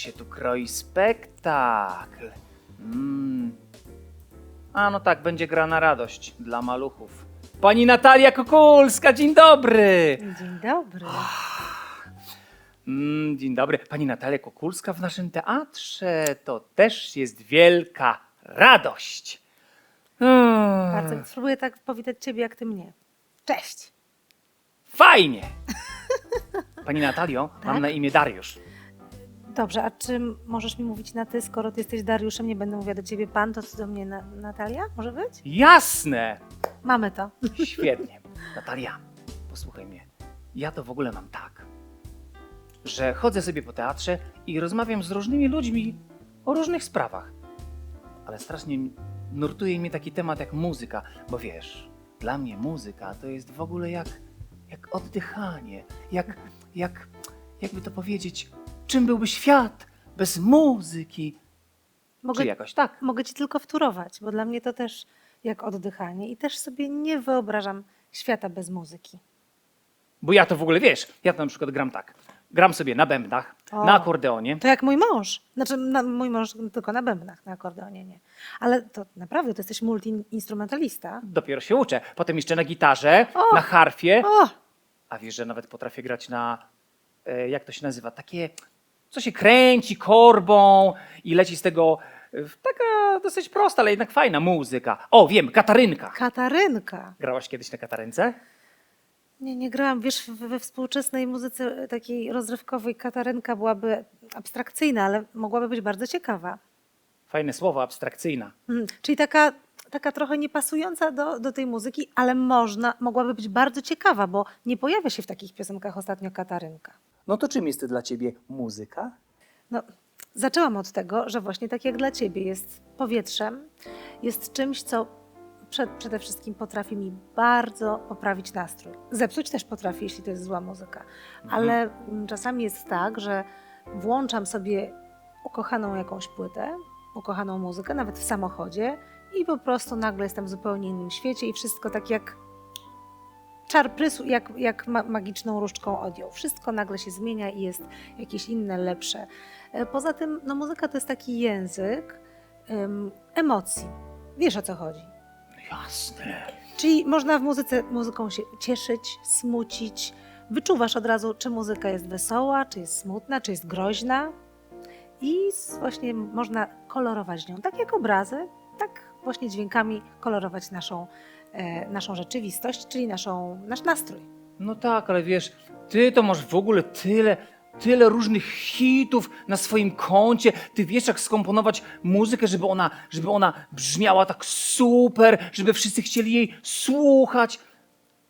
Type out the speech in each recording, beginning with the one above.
się tu kroi spektakl. Mm. A no tak, będzie gra na radość dla maluchów. Pani Natalia Kukulska, dzień dobry! Dzień dobry. Mm, dzień dobry. Pani Natalia Kukulska w naszym teatrze to też jest wielka radość. Mm, Bardzo spróbuję tak powitać ciebie, jak ty mnie. Cześć. Fajnie! Pani Natalio, mam Tak? na imię Dariusz. Dobrze, a czy możesz mi mówić na ty, skoro ty jesteś Dariuszem, nie będę mówiła do ciebie pan, to ty do mnie na, Natalia? Może być? Jasne! Mamy to. Świetnie. Natalia, posłuchaj mnie. Ja to w ogóle mam tak, że chodzę sobie po teatrze i rozmawiam z różnymi ludźmi o różnych sprawach. Ale strasznie nurtuje mnie taki temat jak muzyka, bo wiesz, dla mnie muzyka to jest w ogóle jak, jak oddychanie, jak, jak, jakby to powiedzieć, czym byłby świat bez muzyki? Mogę, Czy jakoś tak? mogę ci tylko wtórować, bo dla mnie to też jak oddychanie i też sobie nie wyobrażam świata bez muzyki. Bo ja to w ogóle wiesz, ja to na przykład gram tak. Gram sobie na bębnach, O. na akordeonie. To jak mój mąż. Znaczy, na, mój mąż tylko na bębnach, na akordeonie nie. Ale to naprawdę, to jesteś multiinstrumentalista. Dopiero się uczę. Potem jeszcze na gitarze, O! na harfie. O! A wiesz, że nawet potrafię grać na, e, jak to się nazywa, takie, co się kręci korbą i leci z tego e, taka dosyć prosta, ale jednak fajna muzyka. O, wiem, katarynka. Katarynka. Grałaś kiedyś na katarynce? Nie, nie grałam. Wiesz, we współczesnej muzyce takiej rozrywkowej katarynka byłaby abstrakcyjna, ale mogłaby być bardzo ciekawa. Fajne słowo, abstrakcyjna. Mhm. Czyli taka, taka trochę niepasująca do, do tej muzyki, ale można, mogłaby być bardzo ciekawa, bo nie pojawia się w takich piosenkach ostatnio katarynka. No to czym jest dla ciebie muzyka? No, zaczęłam od tego, że właśnie tak jak dla ciebie jest powietrzem, jest czymś, co przed, przede wszystkim potrafi mi bardzo poprawić nastrój. Zepsuć też potrafi, jeśli to jest zła muzyka. Ale mm, czasami jest tak, że włączam sobie ukochaną jakąś płytę, ukochaną muzykę, nawet w samochodzie i po prostu nagle jestem w zupełnie innym świecie i wszystko tak jak czar prysł, jak, jak ma, magiczną różdżką odjął. Wszystko nagle się zmienia i jest jakieś inne, lepsze. E, Poza tym, no muzyka to jest taki język em, emocji. Wiesz o co chodzi. Jasne. Czyli można w muzyce muzyką się cieszyć, smucić. Wyczuwasz od razu, czy muzyka jest wesoła, czy jest smutna, czy jest groźna. I właśnie można kolorować nią. Tak jak obrazy, tak właśnie dźwiękami kolorować naszą, e, naszą rzeczywistość, czyli naszą, nasz nastrój. No tak, ale wiesz, ty to masz w ogóle tyle, tyle różnych hitów na swoim koncie. Ty wiesz, jak skomponować muzykę, żeby ona, żeby ona brzmiała tak super, żeby wszyscy chcieli jej słuchać.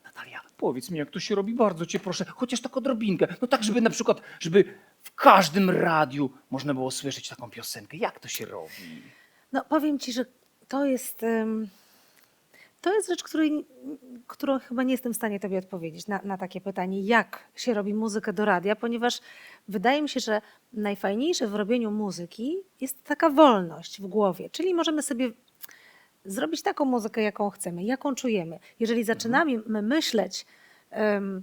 Natalia, powiedz mi, jak to się robi, bardzo cię proszę, chociaż tak odrobinkę. No tak, żeby na przykład, żeby w każdym radiu można było słyszeć taką piosenkę. Jak to się robi? No powiem Ci, że to jest, to jest rzecz, której, którą chyba nie jestem w stanie Tobie odpowiedzieć na, na takie pytanie, jak się robi muzykę do radia, ponieważ wydaje mi się, że najfajniejsze w robieniu muzyki jest taka wolność w głowie, czyli możemy sobie zrobić taką muzykę, jaką chcemy, jaką czujemy. Jeżeli zaczynamy my myśleć, em,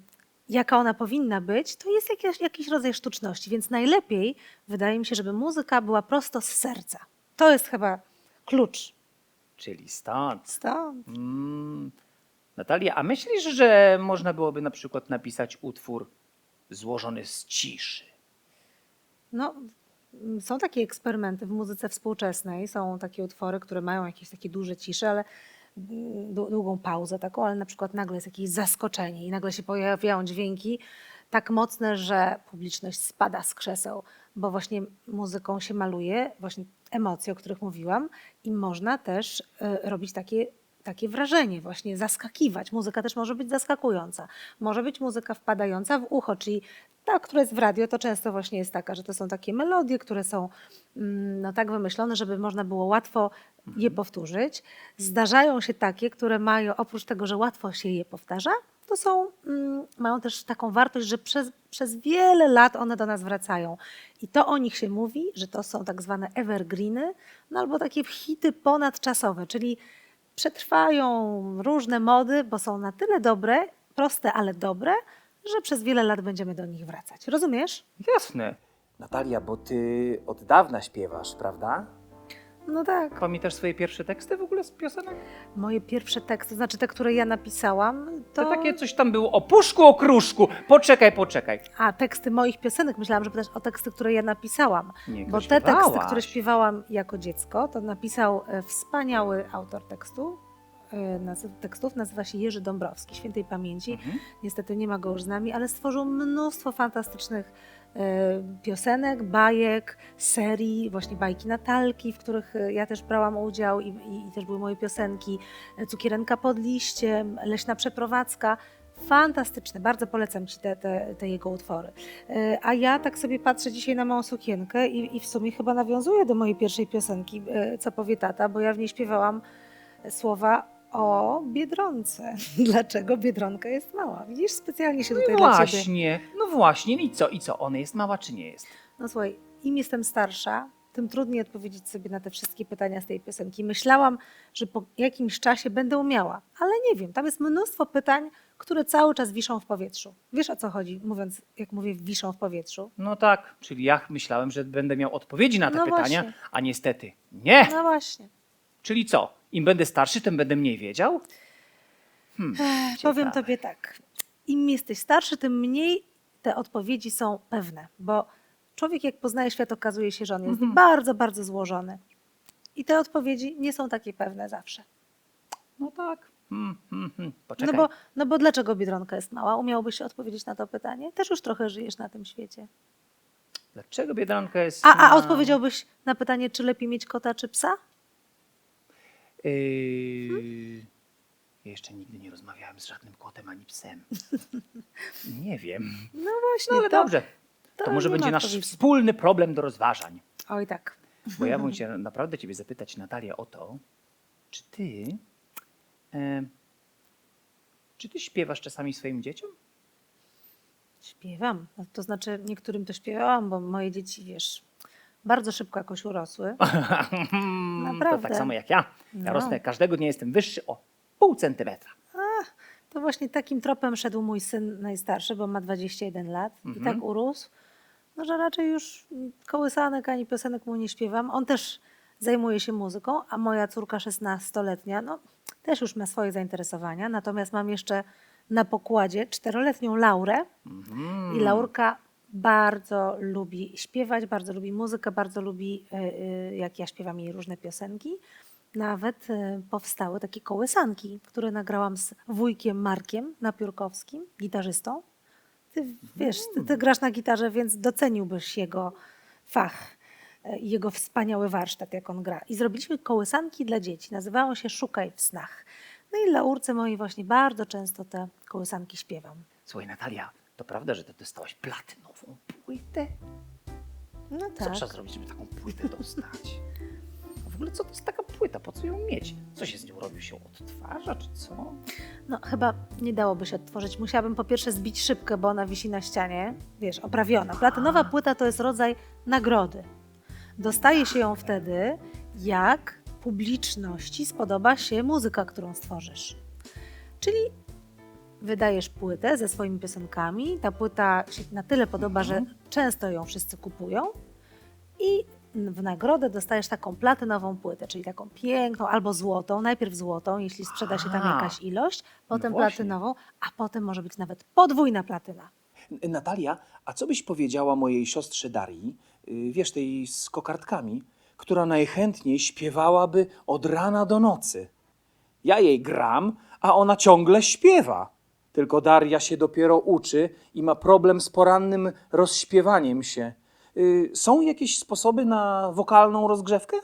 jaka ona powinna być, to jest jakiś, jakiś rodzaj sztuczności, więc najlepiej wydaje mi się, żeby muzyka była prosto z serca. To jest chyba klucz. Czyli stąd. Stąd. Mm. Natalia, a myślisz, że można byłoby na przykład napisać utwór złożony z ciszy? No, mm, są takie eksperymenty w muzyce współczesnej, są takie utwory, które mają jakieś takie duże cisze, ale mm, dłu- długą pauzę taką, ale na przykład nagle jest jakieś zaskoczenie i nagle się pojawiają dźwięki tak mocne, że publiczność spada z krzeseł, bo właśnie muzyką się maluje, właśnie emocje, o których mówiłam i można też y, robić takie takie wrażenie, właśnie zaskakiwać. Muzyka też może być zaskakująca. Może być muzyka wpadająca w ucho, czyli ta, która jest w radio, to często właśnie jest taka, że to są takie melodie, które są mm, no, tak wymyślone, żeby można było łatwo je powtórzyć. Zdarzają się takie, które mają, oprócz tego, że łatwo się je powtarza, to są, mm, mają też taką wartość, że przez, przez wiele lat one do nas wracają. I to o nich się mówi, że to są tak zwane evergreeny, no albo takie hity ponadczasowe, czyli przetrwają różne mody, bo są na tyle dobre, proste, ale dobre, że przez wiele lat będziemy do nich wracać. Rozumiesz? Jasne. Natalia, bo ty od dawna śpiewasz, prawda? No tak. Pamiętasz swoje pierwsze teksty w ogóle z piosenek? Moje pierwsze teksty, znaczy te, które ja napisałam, to... To takie coś tam było o puszku, o kruszku. Poczekaj, poczekaj. A, teksty moich piosenek. Myślałam, że pytasz o teksty, które ja napisałam. Nie, Bo te teksty, śpiewałaś. które śpiewałam jako dziecko, to napisał e, wspaniały autor tekstu. e, tekstów nazywa się Jerzy Dąbrowski, świętej pamięci. Mhm. Niestety nie ma go już z nami, ale stworzył mnóstwo fantastycznych piosenek, bajek, serii, właśnie bajki Natalki, w których e, ja też brałam udział i, i, i też były moje piosenki, e, Cukierenka pod liściem, Leśna przeprowadzka. Fantastyczne, bardzo polecam Ci te, te, te jego utwory. E, A ja tak sobie patrzę dzisiaj na małą sukienkę i, i w sumie chyba nawiązuję do mojej pierwszej piosenki, e, co powie tata, bo ja w niej śpiewałam słowa o Biedronce. Dlaczego Biedronka jest mała? Widzisz, specjalnie się tutaj No dla Ciebie... właśnie, no właśnie. I co, i co? Ona jest mała czy nie jest? No słuchaj, im jestem starsza, tym trudniej odpowiedzieć sobie na te wszystkie pytania z tej piosenki. Myślałam, że po jakimś czasie będę umiała, ale nie wiem. Tam jest mnóstwo pytań, które cały czas wiszą w powietrzu. Wiesz o co chodzi, mówiąc, jak mówię, wiszą w powietrzu? No tak, czyli ja myślałem, że będę miał odpowiedzi na te No pytania, właśnie. a niestety nie. No właśnie. Czyli co? Im będę starszy, tym będę mniej wiedział? Hmm, Powiem ciekawe. tobie tak. Im jesteś starszy, tym mniej te odpowiedzi są pewne, bo człowiek jak poznaje świat, okazuje się, że on jest Mhm. bardzo, bardzo złożony. I te odpowiedzi nie są takie pewne zawsze. No tak. Hmm, hmm, hmm. No bo, no bo dlaczego Biedronka jest mała? Umiałbyś odpowiedzieć na to pytanie? Też już trochę żyjesz na tym świecie. Dlaczego Biedronka jest A, a odpowiedziałbyś na pytanie, czy lepiej mieć kota czy psa? Yy... Ja jeszcze nigdy nie rozmawiałem z żadnym kotem ani psem. nie wiem. No właśnie. No ale to, dobrze. To, to może nie ma będzie nasz odpowiedzi. wspólny problem do rozważań. Oj tak. Bo ja bym się naprawdę ciebie zapytać, Natalia, o to, czy ty... E, czy ty śpiewasz czasami swoim dzieciom? Śpiewam. To znaczy niektórym to śpiewałam, bo moje dzieci, wiesz, bardzo szybko jakoś urosły. To Naprawdę. tak samo jak ja. Ja No. rosnę, każdego dnia jestem wyższy o pół centymetra. To właśnie takim tropem szedł mój syn najstarszy, bo ma 21 lat i Mhm. tak urósł, no, że raczej już kołysanek ani piosenek mu nie śpiewam. On też zajmuje się muzyką, a moja córka 16-letnia, no też już ma swoje zainteresowania, natomiast mam jeszcze na pokładzie czteroletnią Laurę Mhm. i Laurka bardzo lubi śpiewać, bardzo lubi muzykę, bardzo lubi, y, y, jak ja śpiewam jej różne piosenki. Nawet y, powstały takie kołysanki, które nagrałam z wujkiem Markiem Napiórkowskim, gitarzystą. Ty wiesz, ty, ty grasz na gitarze, więc doceniłbyś jego fach i jego wspaniały warsztat, jak on gra. I zrobiliśmy kołysanki dla dzieci. Nazywało się Szukaj w snach. No i Laurce mojej właśnie bardzo często te kołysanki śpiewam. Słuchaj, Natalia, to prawda, że ty dostałaś platynową płytę? No Co tak. trzeba zrobić, żeby taką płytę dostać? A w ogóle co to jest taka płyta? Po co ją mieć? Co się z nią robi? Się odtwarza, czy co? No chyba nie dałoby się odtworzyć. Musiałabym po pierwsze zbić szybkę, bo ona wisi na ścianie, wiesz, oprawiona. Platynowa płyta to jest rodzaj nagrody. Dostaje się ją wtedy, jak publiczności spodoba się muzyka, którą stworzysz. Czyli wydajesz płytę ze swoimi piosenkami, ta płyta się na tyle podoba, że często ją wszyscy kupują i w nagrodę dostajesz taką platynową płytę, czyli taką piękną albo złotą, najpierw złotą, jeśli sprzeda się tam jakaś ilość, potem właśnie. platynową, a potem może być nawet podwójna platyna. Natalia, a co byś powiedziała mojej siostrze Darii, y, wiesz, tej z kokardkami, która najchętniej śpiewałaby od rana do nocy? Ja jej gram, a ona ciągle śpiewa. Tylko Daria się dopiero uczy i ma problem z porannym rozśpiewaniem się. Y, Są jakieś sposoby na wokalną rozgrzewkę?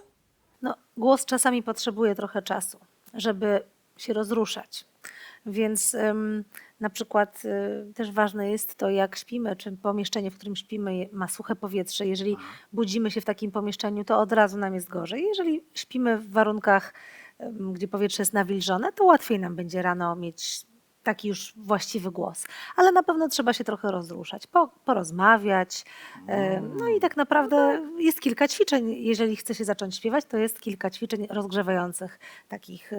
No, głos czasami potrzebuje trochę czasu, żeby się rozruszać. Więc ym, na przykład y, też ważne jest to, jak śpimy, czy pomieszczenie, w którym śpimy, ma suche powietrze. Jeżeli budzimy się w takim pomieszczeniu, to od razu nam jest gorzej. Jeżeli śpimy w warunkach, ym, gdzie powietrze jest nawilżone, to łatwiej nam będzie rano mieć taki już właściwy głos. Ale na pewno trzeba się trochę rozruszać, po, porozmawiać. e, No i tak naprawdę jest kilka ćwiczeń. Jeżeli chce się zacząć śpiewać, to jest kilka ćwiczeń rozgrzewających, takich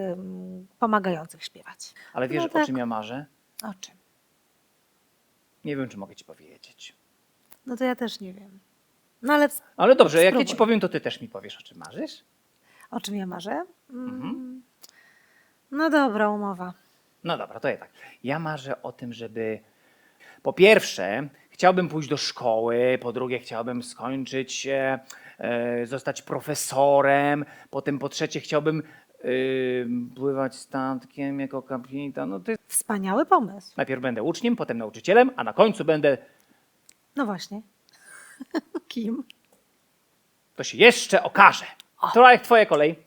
pomagających śpiewać. Ale wiesz, No tak. o czym ja marzę? O czym? Nie wiem, czy mogę ci powiedzieć. No to ja też nie wiem. No ale Ale dobrze, jak ja ci Spróbuj. powiem, to ty też mi powiesz, o czym marzysz? o czym ja marzę? Mm. Mhm. No dobra, umowa. No dobra, to ja tak. Ja marzę o tym, żeby po pierwsze chciałbym pójść do szkoły, po drugie chciałbym skończyć, e, e, zostać profesorem, potem po trzecie chciałbym e, pływać statkiem jako kapitan. No to jest... Wspaniały pomysł. Najpierw będę uczniem, potem nauczycielem, a na końcu będę, No właśnie. Kim? to się jeszcze okaże. To jak twoja kolej.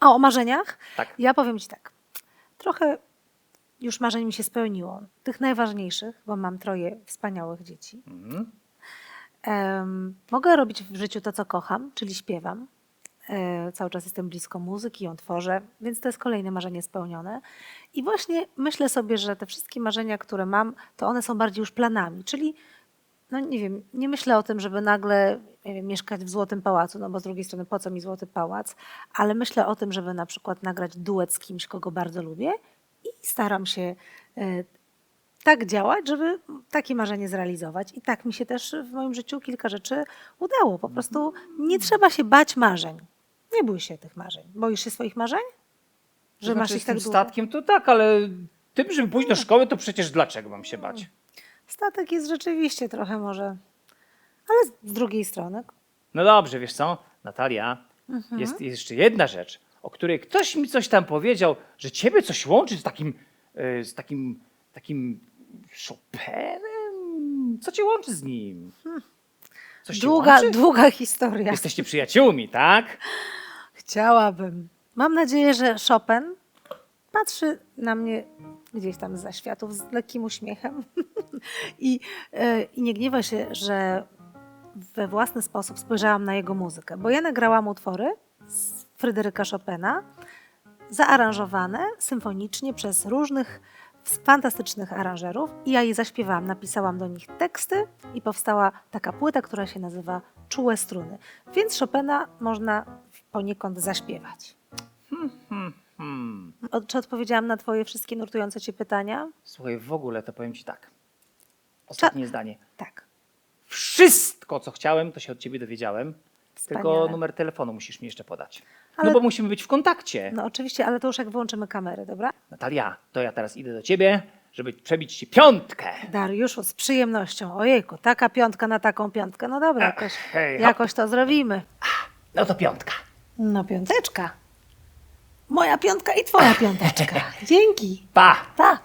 A o marzeniach? Tak. Ja powiem Ci tak. Trochę już marzeń mi się spełniło. Tych najważniejszych, bo mam troje wspaniałych dzieci. Mhm. Em, mogę robić w życiu to, co kocham, czyli śpiewam. E, cały czas jestem blisko muzyki, ją tworzę, więc to jest kolejne marzenie spełnione. I właśnie myślę sobie, że te wszystkie marzenia, które mam, to one są bardziej już planami, czyli no nie wiem, nie myślę o tym, żeby nagle wiem, mieszkać w Złotym Pałacu, no bo z drugiej strony po co mi Złoty Pałac, ale myślę o tym, żeby na przykład nagrać duet z kimś, kogo bardzo lubię i staram się e, tak działać, żeby takie marzenie zrealizować. I tak mi się też w moim życiu kilka rzeczy udało. Po prostu nie trzeba się bać marzeń. Nie bój się tych marzeń. Boisz się swoich marzeń? Że To masz znaczy, ich z tak tym statkiem to tak, ale tym, żeby pójść do szkoły, to przecież dlaczego mam się bać? Statek jest rzeczywiście trochę może, ale z drugiej strony No dobrze, wiesz co, Natalia, Mhm. jest jeszcze jedna rzecz, o której ktoś mi coś tam powiedział, że ciebie coś łączy z takim, e, z takim, takim Chopinem? Co cię łączy z nim? Coś cię długa, długa historia. Jesteście przyjaciółmi, tak? Chciałabym. Mam nadzieję, że Chopin patrzy na mnie gdzieś tam za światów z lekkim uśmiechem I, e, i nie gniewa się, że we własny sposób spojrzałam na jego muzykę, bo ja nagrałam utwory z Fryderyka Chopina, zaaranżowane symfonicznie przez różnych fantastycznych aranżerów i ja je zaśpiewałam, napisałam do nich teksty i powstała taka płyta, która się nazywa Czułe struny. Więc Chopina można poniekąd zaśpiewać. Hmm. Od, czy odpowiedziałam na twoje wszystkie nurtujące cię pytania? Słuchaj, w ogóle to powiem ci tak. Ostatnie zdanie. Tak. Wszystko, co chciałem, to się od ciebie dowiedziałem. Tylko Wspaniale. numer telefonu musisz mi jeszcze podać. Ale- No bo musimy być w kontakcie. No oczywiście, ale to już jak wyłączymy kamery, dobra? Natalia, to ja teraz idę do ciebie, żeby przebić ci piątkę. Dariuszu, z przyjemnością. Ojejku, taka piątka na taką piątkę. No dobra, jakoś, hej, hop. jakoś to zrobimy. No to piątka. No piąteczka. Moja piątka i twoja piąteczka. Dzięki. Pa! Pa.